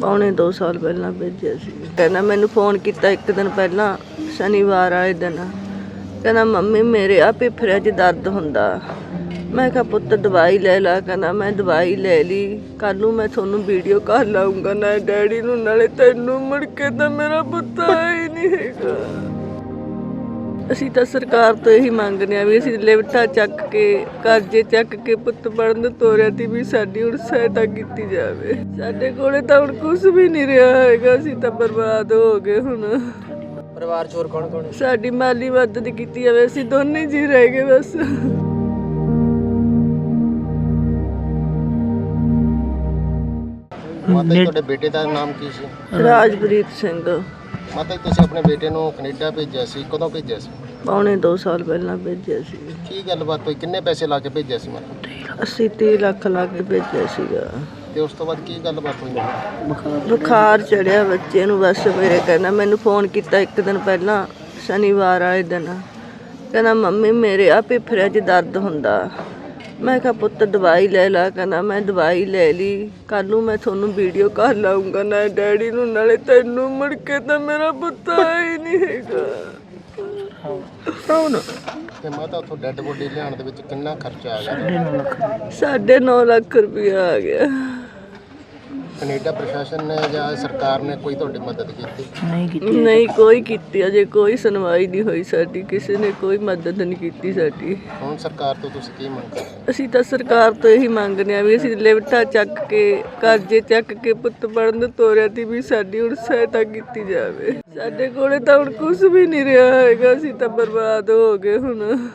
ਪੌਣੇ 2 ਸਾਲ ਪਹਿਲਾਂ ਭੇਜਿਆ ਸੀ। ਕਹਿੰਦਾ ਮੈਨੂੰ ਫੋਨ ਕੀਤਾ ਇੱਕ ਦਿਨ ਪਹਿਲਾਂ, ਸ਼ਨੀਵਾਰ ਵਾਲੇ ਦਿਨ। ਕਹਿੰਦਾ, ਮੰਮੀ, ਮੇਰੇ ਆ ਫੇਫੜਿਆਂ 'ਚ ਦਰਦ ਹੁੰਦਾ। ਮੈਂ ਕਿਹਾ, ਪੁੱਤ, ਦਵਾਈ ਲੈ ਲਾ। ਕਹਿੰਦਾ, ਮੈਂ ਦਵਾਈ ਲੈ ਲਈ। ਕੱਲ ਨੂੰ ਮੈਂ ਤੁਹਾਨੂੰ ਵੀਡੀਓ ਕਾਲ ਲਾਉਂਗਾ ਨਾ ਡੈਡੀ ਨੂੰ, ਨਾਲੇ ਤੈਨੂੰ। ਮੁੜ ਕੇ ਤਾਂ ਮੇਰਾ ਪੁੱਤ ਹੀ ਨਹੀਂ ਹੈਗਾ। ਅਸੀਂ ਤਾਂ ਸਰਕਾਰ ਤੋਂ ਇਹੀ ਮੰਗਦੇ ਆ ਵੀ ਅਸੀਂ ਲਿਵਟਾ ਚੱਕ ਕੇ ਕਰਜ਼ੇ ਚੱਕ ਕੇ ਪੁੱਤ ਪੜਨ ਤੋਰਿਆ ਤੀ ਵੀ ਸਾਡੀ ਹੁਣ ਸਹਾਇਤਾ ਕੀਤੀ ਜਾਵੇ। ਸਾਡੇ ਕੋਲੇ ਤਾਂ ਹੁਣ ਕੁਝ ਵੀ ਨਹੀਂ ਰਿਹਾ ਹੈਗਾ ਅਸੀਂ ਤਾਂ ਬਰਬਾਦ ਹੋ ਗਏ ਹੁਣ। ਪਰਿਵਾਰ ਚੋਰ ਕੌਣ ਕੌਣ ਸਾਡੀ ਮਾਲੀ ਮਦਦ ਕੀਤੀ ਜਾਵੇ ਅਸੀਂ ਦੋਨੇ ਜੀ ਰਹਿ ਗਏ ਬਸ। ਮਾਤਾ ਜੀ ਤੁਹਾਡੇ ਬੇਟੇ ਦਾ ਨਾਮ ਕੀ ਸੀ? ਰਾਜਪ੍ਰੀਤ ਸਿੰਘ। ਮਾਤਾ ਜੀ ਤੁਸੀਂ ਆਪਣੇ ਬੇਟੇ ਨੂੰ ਕੈਨੇਡਾ ਭੇਜਿਆ ਸੀ ਕਦੋਂ ਭੇਜਿਆ ਸੀ? ਪੌਣੇ 2 ਸਾਲ ਪਹਿਲਾਂ ਭੇਜਿਆ ਸੀ। ਕੀ ਗੱਲਬਾਤ ਹੋਈ? ਕਿੰਨੇ ਪੈਸੇ ਲਾ ਕੇ ਭੇਜਿਆ ਸੀ ਮਾਤਾ 80 30 ਲੱਖ ਲਾ ਕੇ ਭੇਜਿਆ ਸੀਗਾ। ਤੇ ਉਸ ਤੋਂ ਬਾਅਦ ਕੀ ਗੱਲਬਾਤ ਹੋਈ? ਬੁਖਾਰ ਚੜਿਆ ਬੱਚੇ ਨੂੰ ਬਸ ਮੇਰੇ ਕਹਿੰਦਾ ਮੈਨੂੰ ਫੋਨ ਕੀਤਾ ਇੱਕ ਦਿਨ ਪਹਿਲਾਂ ਸ਼ਨੀਵਾਰ ਵਾਲੇ ਦਿਨ। ਕਹਿੰਦਾ ਮੰਮੀ ਮੇਰੇ ਆ ਫੇਫੜਿਆਂ 'ਚ ਦਰਦ ਹੁੰਦਾ। ਮੈਂ ਕਿਹਾ ਪੁੱਤ ਦਵਾਈ ਲੈ ਲਾ। ਕਹਿੰਦਾ ਮੈਂ ਦਵਾਈ ਲੈ ਲਈ। ਕੱਲ ਨੂੰ ਮੈਂ ਤੁਹਾਨੂੰ ਵੀਡੀਓ ਕਾਲ ਲਾਉਂਗਾ ਨਾ ਡੈਡੀ ਨੂੰ ਨਾਲੇ ਤੈਨੂੰ ਮੁੜ ਕੇ ਤਾਂ ਮੇਰਾ ਪੁੱਤ ਹੀ ਨਹੀਂ ਹੈਗਾ। ਤੇ ਮਾਤਾ ਉੱਥੋਂ ਡੈੱਡ ਬੋਡੀ ਲਿਆਉਣ ਦੇ ਵਿੱਚ ਕਿੰਨਾ ਖਰਚਾ ਆ ਗਿਆ? ਸਾਢੇ ਨੌ ਲੱਖ ਰੁਪਇਆ ਆ ਗਿਆ। ਕੈਨੇਡਾ ਪ੍ਰਸ਼ਾਸਨ ਨੇ ਜਾਂ ਸਰਕਾਰ ਨੇ ਕੋਈ ਤੁਹਾਡੀ ਮਦਦ ਕੀਤੀ? ਨਹੀਂ ਕੋਈ ਕੀਤੀ ਅਜੇ ਕੋਈ ਸੁਣਵਾਈ ਨਹੀਂ ਹੋਈ ਸਾਡੀ ਕਿਸੇ ਨੇ ਕੋਈ ਮਦਦ ਨਹੀਂ ਕੀਤੀ ਸਾਡੀ। ਹੁਣ ਸਰਕਾਰ ਤੋਂ ਤੁਸੀਂ ਕੀ ਮੰਗ ਕਰਦੇ ਹੋ? ਅਸੀਂ ਤਾਂ ਸਰਕਾਰ ਤੋਂ ਇਹੀ ਮੰਗਦੇ ਆ ਵੀ ਅਸੀਂ ਲਿਵਟਾ ਚੱਕ ਕੇ ਕਰਜ਼ੇ ਚੱਕ ਕੇ ਪੁੱਤ ਪੜਨ ਤੋਰਿਆ ਤੀ ਵੀ ਸਾਡੀ ਹੁਣ ਸਹਾਇਤਾ ਕੀਤੀ ਜਾਵੇ। ਸਾਡੇ ਕੋਲੇ ਤਾਂ ਹੁਣ ਕੁਝ ਵੀ ਨਹੀਂ ਰਿਹਾ ਹੈਗਾ ਅਸੀਂ ਤਾਂ ਬਰਬਾਦ ਹੋ ਗਏ ਹੁਣ।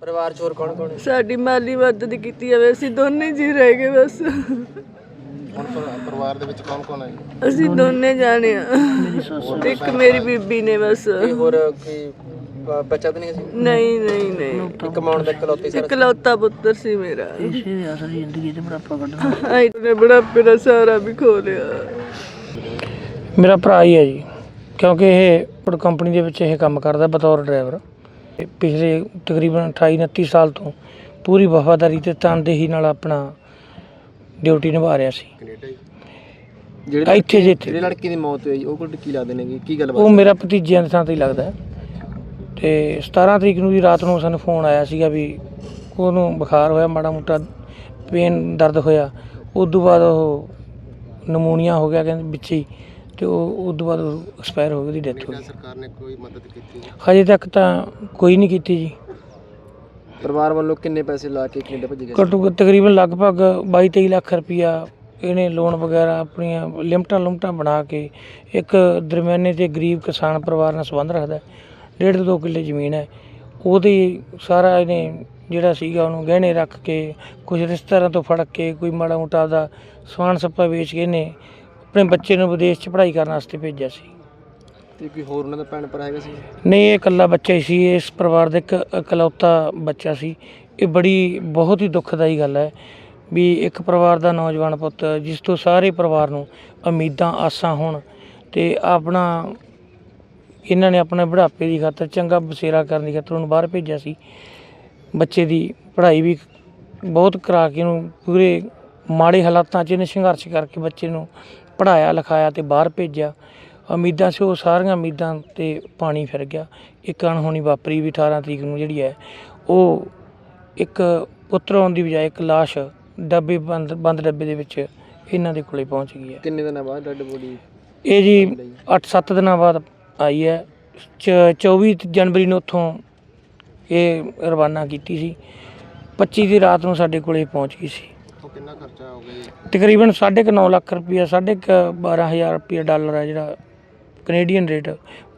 ਪਰਿਵਾਰ ਚੋਰ ਕੌਣ ਕੌਣ ਸਾਡੀ ਮਾਲੀ ਮਦਦ ਕੀਤੀ ਜਾਵੇ ਅਸੀਂ ਦੋਨੇ ਜੀ ਰਹਿ ਗਏ ਬਸ। ਹੁਣ ਪਰ- ਪਰਿਵਾਰ ਦੇ ਵਿੱਚ ਕੌਣ ਕੌਣ ਹੈ ਜੀ? ਅਸੀਂ ਦੋਨੇ ਜਾਣੇ ਆ। ਇੱਕ ਮੇਰੀ ਬੀਬੀ ਨੇ ਬਸ। ਕੋਈ ਹੋਰ ਬੱਚਾ ਤਾਂ ਨਹੀਂ ਸੀ? ਨਹੀਂ ਨਹੀਂ ਨਹੀਂ। ਇੱਕ ਕਮਾਉਣ ਦਾ ਇਕਲੌਤੇ ਸਾਰਾ ਇਕਲੌਤਾ ਪੁੱਤਰ ਸੀ ਮੇਰਾ। ਇਸੇ ਅਸਲ ਜ਼ਿੰਦਗੀ ਤੇ ਬੜਾ ਕੱਢਣਾ ਨੇ ਬੜਾ ਮੇਰਾ ਸਾਰਾ ਵੀ ਖੋ ਲਿਆ। ਮੇਰਾ ਭਰਾ ਹੀ ਹੈ ਜੀ ਕਿਉਂਕਿ ਇਹ ਫੂਡ ਕੰਪਨੀ ਦੇ ਵਿੱਚ ਇਹ ਕੰਮ ਕਰਦਾ ਬਤੌਰ ਡਰਾਈਵਰ। ਪਿਛਲੇ ਤਕਰੀਬਨ 28 29 ਸਾਲ ਤੋਂ ਪੂਰੀ ਵਫਾਦਾਰੀ ਤੇ ਤਨਦੇਹੀ ਨਾਲ ਆਪਣਾ ਡਿਊਟੀ ਨਿਭਾ ਰਿਹਾ ਸੀ। ਕੈਨੇਡਾ ਜੀ ਜਿਹੜੇ ਇੱਥੇ ਜਿੱਥੇ। ਜਿਹੜੇ ਲੜਕੀ ਦੀ ਮੌਤ ਹੋਈ ਉਹ ਕੋਲ ਕੀ ਲੱਗਦੇ ਨੇਗੇ? ਕੀ ਉਹ ਗੱਲਬਾਤ ਮੇਰਾ ਭਤੀਜਿਆਂ ਦੇ ਥਾਂ ਤੇ ਹੀ ਲੱਗਦਾ। ਹੈ। ਤੇ 17 ਤਰੀਕ ਨੂੰ ਵੀ ਰਾਤ ਨੂੰ ਸਾਨੂੰ ਫੋਨ ਆਇਆ ਸੀਗਾ ਵੀ ਉਹਨੂੰ ਬੁਖਾਰ ਹੋਇਆ ਮਾੜਾ ਮੋਟਾ ਪੇਨ ਦਰਦ ਹੋਇਆ। ਉਸ ਤੋਂ ਬਾਅਦ ਉਹ ਨਮੂਨੀਆ ਹੋ ਗਿਆ ਕਹਿੰਦੇ ਵਿੱਚ ਹੀ ਤੇ ਉਹ ਉਸ ਤੋਂ ਬਾਅਦ ਐਕਸਪਾਇਰ ਹੋ ਗਈ ਉਹਦੀ ਡੈਥ ਹੋ ਕੈਨੇਡਾ ਗਈ। ਸਰਕਾਰ ਨੇ ਕੋਈ ਮਦਦ ਕੀਤੀ ਹਜੇ ਤੱਕ ਤਾਂ ਕੋਈ ਨਹੀਂ ਕੀਤੀ ਜੀ। ਪਰਿਵਾਰ ਵੱਲੋਂ ਕਿੰਨੇ ਪੈਸੇ ਲਾ ਕੇ ਕੈਨੇਡਾ ਭੇਜੇ ਗਏ ਘੱਟੋ ਘੱਟ ਤਕਰੀਬਨ ਲਗਭਗ 22 23 ਲੱਖ ਰੁਪਈਆ ਇਹਨੇ ਲੋਨ ਵਗੈਰਾ ਆਪਣੀਆਂ ਲਿਮਟਾਂ ਲੁਮਟਾਂ ਬਣਾ ਕੇ ਇੱਕ ਦਰਮਿਆਨੇ ਤੇ ਗਰੀਬ ਕਿਸਾਨ ਪਰਿਵਾਰ ਨਾਲ ਸੰਬੰਧ ਰੱਖਦਾ ਡੇਢ ਤੋਂ ਦੋ ਕਿੱਲੇ ਜ਼ਮੀਨ ਹੈ। ਉਹਦੇ ਸਾਰਾ ਇਹਨੇ ਜਿਹੜਾ ਸੀਗਾ ਉਹਨੂੰ ਗਹਿਣੇ ਰੱਖ ਕੇ, ਕੁਝ ਰਿਸ਼ਤੇਦਾਰਾਂ ਤੋਂ ਫੜ ਕੇ, ਕੋਈ ਮਾੜਾ ਮੋਟਾ ਆਪਦਾ ਸਮਾਨ ਸੱਪਾ ਵੇਚ ਕੇ ਇਹਨੇ ਆਪਣੇ ਬੱਚੇ ਨੂੰ ਵਿਦੇਸ਼ 'ਚ ਪੜ੍ਹਾਈ ਕਰਨ ਵਾਸਤੇ ਭੇਜਿਆ ਸੀ। ਤੇ ਕੋਈ ਹੋਰ ਉਹਨਾਂ ਦਾ ਭੈਣ ਭਰਾ ਹੈਗਾ ਸੀ? ਨਹੀਂ, ਇਹ ਇਕੱਲਾ ਬੱਚਾ ਹੀ ਸੀ, ਇਸ ਪਰਿਵਾਰ ਦਾ ਇੱਕ ਇਕਲੌਤਾ ਬੱਚਾ ਸੀ। ਇਹ ਬੜੀ, ਬਹੁਤ ਹੀ ਦੁੱਖਦਾਈ ਗੱਲ ਹੈ ਵੀ ਇੱਕ ਪਰਿਵਾਰ ਦਾ ਨੌਜਵਾਨ ਪੁੱਤ, ਜਿਸ ਤੋਂ ਸਾਰੇ ਪਰਿਵਾਰ ਨੂੰ ਉਮੀਦਾਂ, ਆਸਾਂ ਹੋਣ ਤੇ ਆਪਣਾ, ਇਹਨਾਂ ਨੇ ਆਪਣੇ ਬੁਢਾਪੇ ਦੀ ਖਾਤਰ, ਚੰਗਾ ਬਸੇਰਾ ਕਰਨ ਦੀ ਖਾਤਰ ਉਹਨੂੰ ਬਾਹਰ ਭੇਜਿਆ ਸੀ। ਬੱਚੇ ਦੀ ਪੜ੍ਹਾਈ ਵੀ ਬਹੁਤ ਕਰਾ ਕੇ ਉਹਨੂੰ ਪੂਰੇ ਮਾੜੇ ਹਾਲਾਤਾਂ 'ਚ ਇਹਨੇ ਸੰਘਰਸ਼ ਕਰਕੇ ਬੱਚੇ ਨੂੰ ਪੜ੍ਹਾਇਆ, ਲਿਖਾਇਆ ਤੇ ਬਾਹਰ ਭੇਜਿਆ। ਉਮੀਦਾਂ ਸੀ ਉਹ ਸਾਰੀਆਂ ਉਮੀਦਾਂ ਤੇ ਪਾਣੀ ਫਿਰ ਗਿਆ। ਇੱਕ ਅਣਹੋਣੀ ਵਾਪਰੀ ਵੀ 18 ਤਰੀਕ ਨੂੰ ਜਿਹੜੀ ਹੈ ਉਹ ਇੱਕ ਪੁੱਤਰ ਆਉਣ ਦੀ ਬਜਾਏ ਇੱਕ ਲਾਸ਼ ਡੱਬੇ ਬੰਦ ਬੰਦ ਡੱਬੇ ਦੇ ਵਿੱਚ ਇਹਨਾਂ ਦੇ ਕੋਲੇ ਪਹੁੰਚ ਗਈ ਹੈ। ਕਿੰਨੇ ਦਿਨਾਂ ਬਾਅਦ ਡੈਡ ਬੋਡੀ ਇਹ ਜੀ 8-7 ਦਿਨਾਂ ਬਾਅਦ ਆਈ ਹੈ। ਚ- 24 ਜਨਵਰੀ ਨੂੰ ਉੱਥੋਂ ਇਹ ਰਵਾਨਾ ਕੀਤੀ ਸੀ। 25 ਦੀ ਰਾਤ ਨੂੰ ਸਾਡੇ ਕੋਲੇ ਪਹੁੰਚ ਗਈ ਸੀ। ਉਹ ਕਿੰਨਾ ਖਰਚਾ ਹੋ ਗਿਆ ਜੀ? ਤਕਰੀਬਨ 9.5 ਲੱਖ ਰੁਪਈਆ 12500 ਰੁਪਈਆ ਡਾਲਰ ਹੈ ਜਿਹੜਾ ਕੈਨੇਡੀਅਨ ਰੇਟ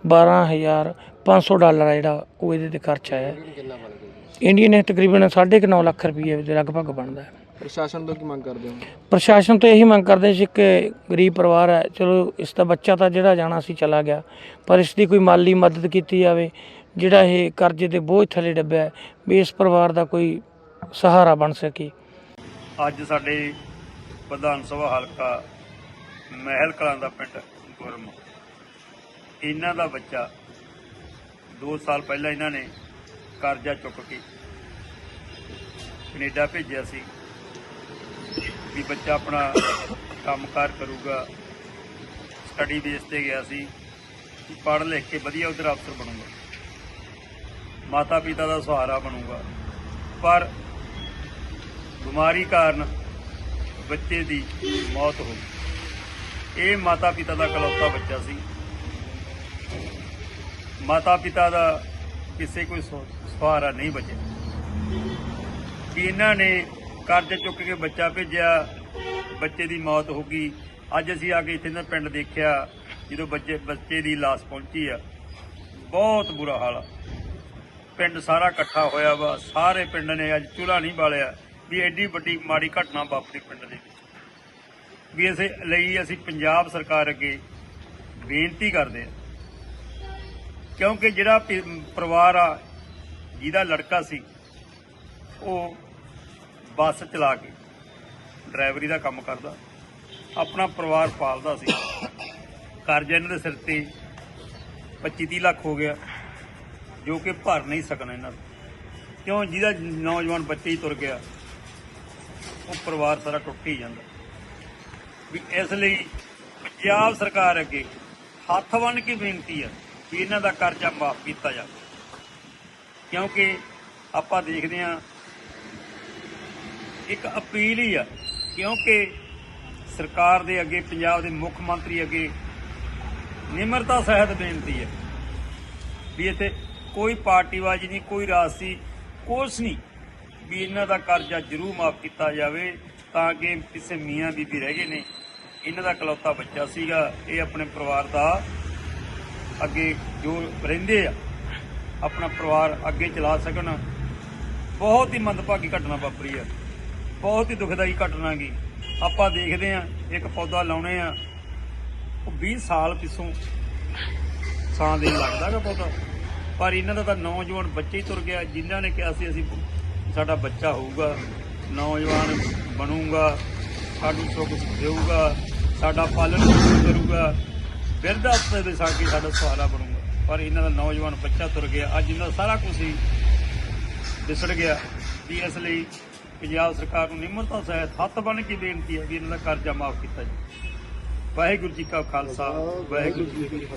12500 ਡਾਲਰ ਹੈ ਜਿਹੜਾ ਉਹ ਇਹਦੇ ਤੇ ਖਰਚਾ ਹੈ ਕਿੰਨਾ ਬਣ ਗਿਆ ਇੰਡੀਅਨ ਇਹ ਤਕਰੀਬਨ 9.5 ਲੱਖ ਰੁਪਈਏ ਦੇ ਲਗਭਗ ਬਣਦਾ ਹੈ। ਪ੍ਰਸ਼ਾਸਨ ਤੋਂ ਕੀ ਮੰਗ ਕਰਦੇ ਹੋ? ਪ੍ਰਸ਼ਾਸਨ ਤੋਂ ਇਹੀ ਮੰਗ ਕਰਦੇ ਸੀ ਕਿ ਗਰੀਬ ਪਰਿਵਾਰ ਹੈ ਚਲੋ ਇਸ ਦਾ ਬੱਚਾ ਤਾਂ ਜਿਹੜਾ ਜਾਣਾ ਸੀ ਚਲਾ ਗਿਆ ਪਰ ਇਸ ਦੀ ਕੋਈ ਮਾਲੀ ਮਦਦ ਕੀਤੀ ਜਾਵੇ ਜਿਹੜਾ ਇਹ ਕਰਜ਼ੇ ਦੇ ਬੋਝ ਥੱਲੇ ਡੱਬਿਆ ਹੈ, ਵੀ ਇਸ ਪਰਿਵਾਰ ਦਾ ਕੋਈ ਸਹਾਰਾ ਬਣ ਸਕੇ। ਅੱਜ ਸਾਡੇ ਵਿਧਾਨ ਸਭਾ ਹਲਕਾ ਮਹਿਲ ਕਲਾਂ ਦਾ ਪਿੰਡ ਗੁਰਮ ਇਹਨਾਂ ਦਾ ਬੱਚਾ 2 ਸਾਲ ਪਹਿਲਾਂ ਇਹਨਾਂ ਨੇ ਕਰਜ਼ਾ ਚੁੱਕ ਕੇ ਕੈਨੇਡਾ ਭੇਜਿਆ ਸੀ ਵੀ ਬੱਚਾ ਆਪਣਾ ਕੰਮਕਾਰ ਕਰੂਗਾ ਸਟੱਡੀ ਬੇਸ ਤੇ ਗਿਆ ਸੀ ਕਿ ਪੜ੍ਹ ਲਿਖ ਕੇ ਵਧੀਆ ਉਧਰ ਅਫਸਰ ਬਣੂਗਾ। ਮਾਤਾ ਪਿਤਾ ਦਾ ਸਹਾਰਾ ਬਣੂਗਾ। ਪਰ ਬਿਮਾਰੀ ਕਾਰਨ ਬੱਚੇ ਦੀ ਮੌਤ ਹੋ ਗਈ। ਇਹ ਮਾਤਾ ਪਿਤਾ ਦਾ ਇਕਲੌਤਾ ਬੱਚਾ ਸੀ। ਮਾਤਾ ਪਿਤਾ ਦਾ ਕਿਸੇ ਕੋਈ ਸੋ- ਸਹਾਰਾ ਨਹੀਂ ਬਚਿਆ। ਕਿ ਇਹਨਾਂ ਨੇ ਕਰਜ਼ ਚੁੱਕ ਕੇ ਬੱਚਾ ਭੇਜਿਆ, ਬੱਚੇ ਦੀ ਮੌਤ ਹੋ ਗਈ। ਅੱਜ ਅਸੀਂ ਆ ਕੇ ਇੱਥੇ ਨਾ ਪਿੰਡ ਦੇਖਿਆ, ਜਦੋਂ ਬੱਚੇ ਬੱਚੇ ਦੀ ਲਾਸ਼ ਪਹੁੰਚੀ ਆ। ਬਹੁਤ ਬੁਰਾ ਹਾਲ ਆ। ਪਿੰਡ ਸਾਰਾ ਇਕੱਠਾ ਹੋਇਆ ਵਾ। ਸਾਰੇ ਪਿੰਡ ਨੇ ਅੱਜ ਚੁੱਲ੍ਹਾ ਨਹੀਂ ਬਾਲਿਆ ਵੀ ਐਡੀ ਵੱਡੀ ਮਾੜੀ ਘਟਨਾ ਵਾਪਰੀ ਪਿੰਡ ਦੇ ਵਿੱਚ। ਵੀ ਇਸੇ ਲਈ ਅਸੀਂ ਪੰਜਾਬ ਸਰਕਾਰ ਅੱਗੇ ਬੇਨਤੀ ਕਰਦੇ ਹਾਂ ਕਿਉਂਕਿ ਜਿਹੜਾ ਪ- ਪਰਿਵਾਰ ਆ, ਜਿਹਦਾ ਲੜਕਾ ਸੀ, ਉਹ ਬੱਸ ਚਲਾ ਕੇ ਡਰਾਈਵਰੀ ਦਾ ਕੰਮ ਕਰਦਾ, ਆਪਣਾ ਪਰਿਵਾਰ ਪਾਲਦਾ ਸੀ। ਕਰਜ਼ਾ ਇਹਨਾਂ ਦੇ ਸਿਰ ਤੇ 25 ਲੱਖ ਹੋ ਗਿਆ, ਜੋ ਕਿ ਭਰ ਨਹੀਂ ਸਕਣਾ ਇਹਨਾਂ ਦਾ ਕਿਉਂ? ਜਿਹਦਾ ਨੌਜਵਾਨ ਬੱਚੇ ਹੀ ਤੁਰ ਗਿਆ, ਉਹ ਪਰਿਵਾਰ ਸਾਰਾ ਟੁੱਟ ਹੀ ਜਾਂਦਾ। ਵੀ ਇਸ ਲਈ ਪੰਜਾਬ ਸਰਕਾਰ ਅੱਗੇ ਹੱਥ ਬੰਨ੍ਹ ਕੇ ਬੇਨਤੀ ਆ ਵੀ ਇਹਨਾਂ ਦਾ ਕਰਜ਼ਾ ਮਾਫ ਕੀਤਾ ਜਾਵੇ। ਕਿਉਂਕਿ ਆਪਾਂ ਦੇਖਦੇ ਹਾਂ, ਇੱਕ ਅਪੀਲ ਹੀ ਆ, ਕਿਉਂਕਿ ਸਰਕਾਰ ਦੇ ਅੱਗੇ, ਪੰਜਾਬ ਦੇ ਮੁੱਖ ਮੰਤਰੀ ਅੱਗੇ ਨਿਮਰਤਾ ਸਹਿਤ ਬੇਨਤੀ ਹੈ ਵੀ ਇੱਥੇ ਕੋਈ ਪਾਰਟੀਬਾਜ਼ੀ ਨਹੀਂ, ਕੋਈ ਰਾਜਸੀ, ਕੁਛ ਨਹੀਂ ਵੀ ਇਹਨਾਂ ਦਾ ਕਰਜ਼ਾ ਜ਼ਰੂਰ ਮਾਫ ਕੀਤਾ ਜਾਵੇ ਤਾਂ ਕਿ ਕਿਸੇ ਮੀਆਂ ਬੀਬੀ ਰਹਿ ਗਏ ਨੇ। ਇਹਨਾਂ ਦਾ ਇਕਲੌਤਾ ਬੱਚਾ ਸੀਗਾ, ਇਹ ਆਪਣੇ ਪਰਿਵਾਰ ਦਾ ਅੱਗੇ ਜੋ ਰਹਿੰਦੇ ਆ, ਆਪਣਾ ਪਰਿਵਾਰ ਅੱਗੇ ਚਲਾ ਸਕਣ। ਬਹੁਤ ਹੀ ਮੰਦਭਾਗੀ ਘਟਨਾ ਵਾਪਰੀ ਆ। ਬਹੁਤ ਹੀ ਦੁਖਦਾਈ ਘਟਨਾ ਗੀ। ਆਪਾਂ ਦੇਖਦੇ ਆ, ਇੱਕ ਪੌਦਾ ਲਾਉਣੇ ਆ। ਉਹ 20 ਸਾਲ ਪਿੱਛੋਂ ਸਾਂ ਦੇ ਲੱਗਦਾਗਾ ਪੌਦਾ। ਪਰ ਇਹਨਾਂ ਦਾ ਤਾਂ ਨੌਜਵਾਨ ਬੱਚੇ ਹੀ ਤੁਰ ਗਿਆ। ਜਿਨ੍ਹਾਂ ਨੇ ਕਿਹਾ ਸੀ ਅਸੀਂ ਸਾਡਾ ਬੱਚਾ ਹੋਊਗਾ, ਨੌਜਵਾਨ ਬਣੂਗਾ, ਸਾਨੂੰ ਸੁੱਖ ਦੇਊਗਾ, ਸਾਡਾ ਪਾਲਣ ਪੋਸ਼ਣ ਕਰੂਗਾ। ਬਿਰਧ ਅਵਸਥਾ ਦੇ ਸਾਕੀ ਸਾਡਾ ਸਹਾਰਾ ਬਣੂਗਾ। ਪਰ ਇਹਨਾਂ ਦਾ ਨੌਜਵਾਨ ਬੱਚਾ ਤੁਰ ਗਿਆ। ਅੱਜ ਇਹਨਾਂ ਦਾ ਸਾਰਾ ਕੁਝ ਹੀ ਵਿਸੜ ਗਿਆ। ਵੀ ਇਸ ਲਈ ਪੰਜਾਬ ਸਰਕਾਰ ਨੂੰ ਨਿਮਰਤਾ ਸਹਿਤ ਹੱਥ ਬਣ ਕੇ ਬੇਨਤੀ ਹੈ ਵੀ ਇਹਨਾਂ ਦਾ ਕਰਜ਼ਾ ਮਾਫ ਕੀਤਾ ਜਾਵੇ। ਵਾਹਿਗੁਰੂ ਜੀ ਕਾ ਖਾਲਸਾ, ਵਾਹਿਗੁਰੂ ਜੀ ਕੀ